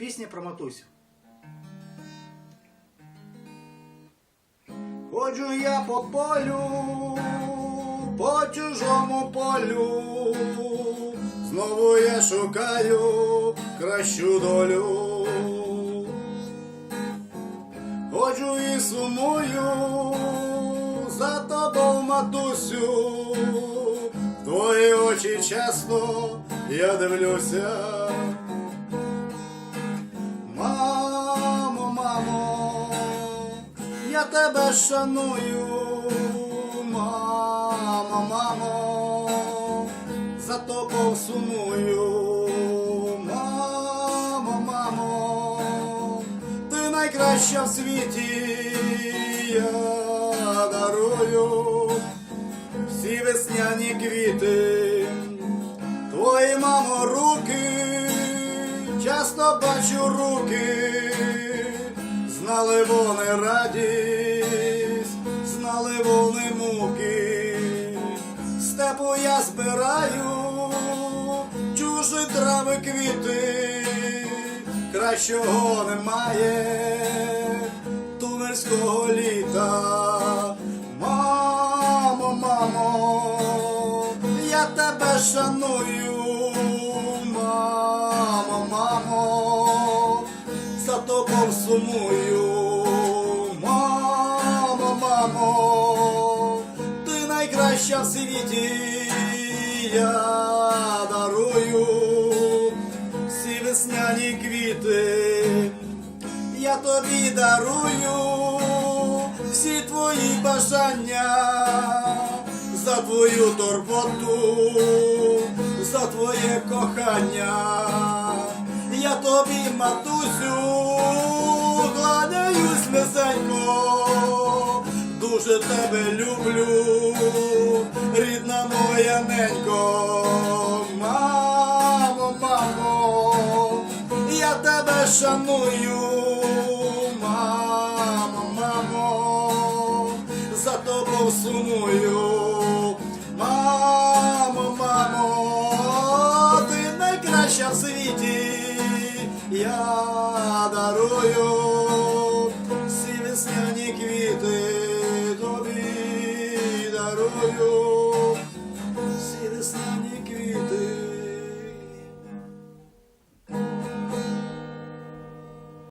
Пісня про матусю. Ходжу я по полю, по чужому полю, знову я шукаю кращу долю. Ходжу і сумую за тобою, матусю, в твої очі часто я дивлюся. Тебе шаную, мамо, мамо, за тобою сумую, мамо, мамо, ти найкраща в світі, я дарую всі весняні квіти, твої мамо руки, часто бачу руки, знали вони радість, вони муки, степу я збираю, чужі трави квіти, кращого немає тунельського літа. Мамо, мамо, я тебе шаную, мамо, мамо, за тобою сумую, найкраща в світі, я дарую всі весняні квіти я тобі дарую всі твої бажання за твою турботу, за твоє кохання. Я тобі, матусю, кланяюсь низенько, дуже тебе люблю, моя ненько, мамо, мамо, я тебе шаную, мамо, мамо, за тобою сумую, мамо, мамо, ти найкраща в світі, я дарую всі весняні квіти тобі дарую.